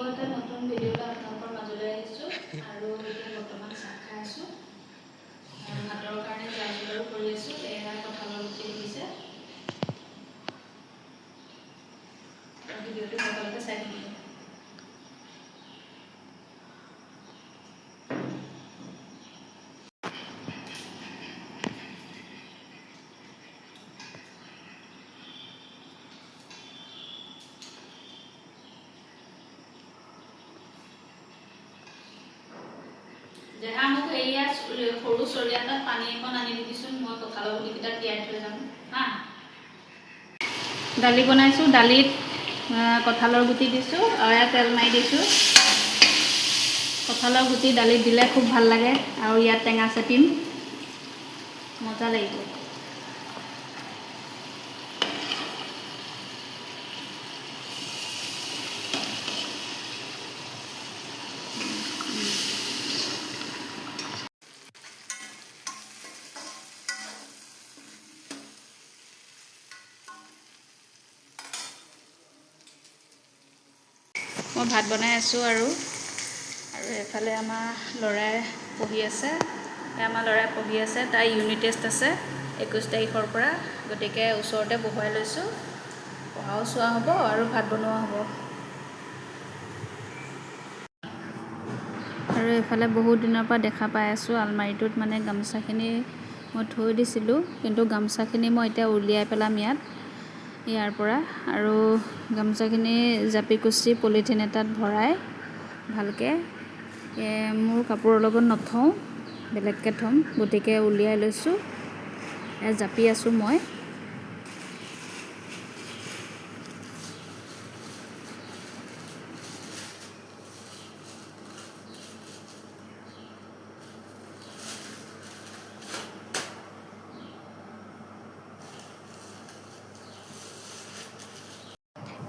আকৌ নতুন ভিডিঅ'লৈ আপোনালোকৰ মাজলৈ আহিছোঁ আৰু বৰ্তমান চাহ খাই আছোঁ। ভাতৰ কাৰণে যা যোগাৰো কৰি দেহা মোক এয়া সৰু চৰিয়া এটাত পানী অকণ আনি দিবিচোন, মই কঁঠালৰ গুটিকেইটা তিয়াই থৈ যাম। হা? দালি বনাইছোঁ, দালিত কঁঠালৰ গুটি দিছোঁ আৰু তেল মাৰি দিছোঁ। কঁঠালৰ গুটি দালিত দিলে খুব ভালো লাগে, আৰু ইয়াত টেঙা চেপিম। মজা লাগিব। মই ভাত বনাই আছোঁ আৰু। আৰু এফালে আমাৰ ল'ৰাই পঢ়ি আছে। আমাৰ ল'ৰাই পঢ়ি আছে তাৰ ইউনিট টেষ্ট আছে একৈছ তাৰিখৰ পৰা। গতিকে ওচৰতে বহুৱাই লৈছোঁ। পঢ়াও চোৱা হ'ব আৰু ভাত বনোৱা হ'ব। আৰু এইফালে বহুত দিনৰ পৰা দেখা পাই আছোঁ আলমাৰিটোত মানে গামোচাখিনি মই থৈ দিছিলোঁ। কিন্তু গামোচাখিনি মই এতিয়া উলিয়াই পেলাম ইয়াত। ইয়াৰ পৰা। আৰু গামোচাখিনি জাপি কুচি পলিথিন এটাত ভৰাই ভালকৈ মোৰ কাপোৰৰ লগত নথওঁ বেলেগকৈ থ'ম গতিকে উলিয়াই লৈছোঁ। জাপি আছোঁ মই।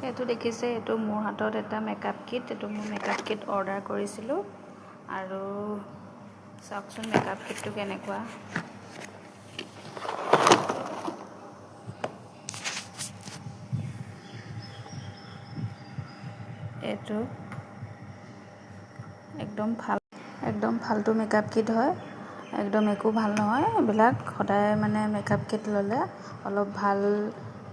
এইটো দেখিছে এইটো মোৰ হাতত এটা মেকআপ কিট এইটো মোৰ মেকআপ কিট অৰ্ডাৰ কৰিছিলোঁ। আৰু চাওকচোন মেকআপ কিটটো কেনেকুৱা। এইটো একদম ভাল একদম ফাল্টু মেকআপ কিট হয়। একদম একো ভাল নহয় এইবিলাক সদায় মানে মেকআপ কিট ল'লে অলপ ভাল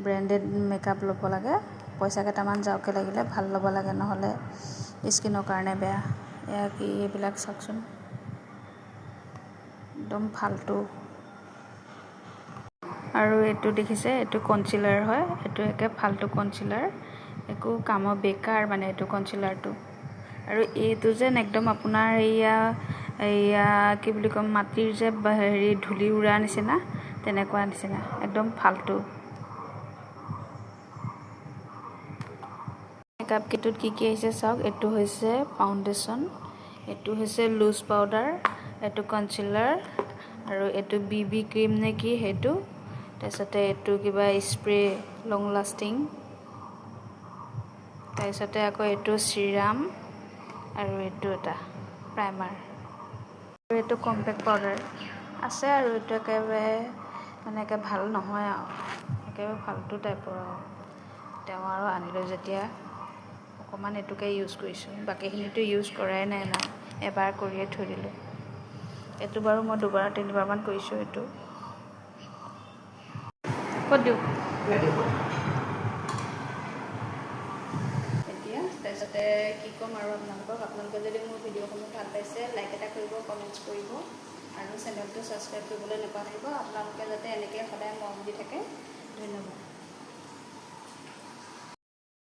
ব্ৰেণ্ডেড মেকআপ ল'ব লাগে। পইচা কেইটামান যাওকে লাগিলে ভাল ল'ব লাগে নহ'লে। স্কিনৰ কাৰণে বেয়া। এয়া কি এইবিলাক চাওকচোন। একদম ফাল্টু আৰু এইটো দেখিছে এইটো কনচিলাৰ হয়। এইটো একে ফাল্টু কনচিলাৰ একো কামৰ বেকাৰ মানে এইটো কনচিলাৰটো আৰু এইটো যেন একদম আপোনাৰ এইয়া এইয়া কি বুলি ক'ম মাটিৰ যে হেৰি ধূলি উৰা নিচিনা তেনেকুৱা নিচিনা। একদম ফাল্টু মেকআপ কিটত কি কি আহিছে চাওক এইটো হৈছে ফাউণ্ডেশ্যন এইটো হৈছে লুজ পাউডাৰ এইটো কনচিলাৰ আৰু এইটো বি বি ক্ৰীম নে কি সেইটো তাৰপিছতে এইটো কিবা স্প্ৰে লং লাষ্টিং তাৰপিছতে আকৌ এইটো চিৰাম আৰু এইটো এটা প্ৰাইমাৰ আৰু এইটো কম্পেক্ট পাউডাৰ আছে আৰু এইটো একেবাৰে মানে একে ভাল নহয় আৰু একেবাৰে ফাল্টু টাইপৰ আৰু তেওঁ আৰু আনিলোঁ যেতিয়া অকণমান এইটোকে ইউজ কৰিছোঁ। বাকীখিনিতো ইউজ কৰাই নাই না এবাৰ কৰিয়ে থৈ দিলোঁ। এইটো বাৰু মই দুবাৰ তিনিবাৰমান কৰিছোঁ এইটো। ক'ত দিওঁ? তাৰপিছতে কি ক'ম আৰু আপোনালোকক আপোনালোকে যদি মোৰ ভিডিঅ'সমূহ ভাল পাইছে লাইক এটা কৰিব কমেণ্টছ কৰিব আৰু চেনেলটো ছাবস্ক্ৰাইব কৰিবলৈ নাপাহৰিব আপোনালোকে যাতে এনেকৈ সদায় মৰম দি থাকে। ধন্যবাদ।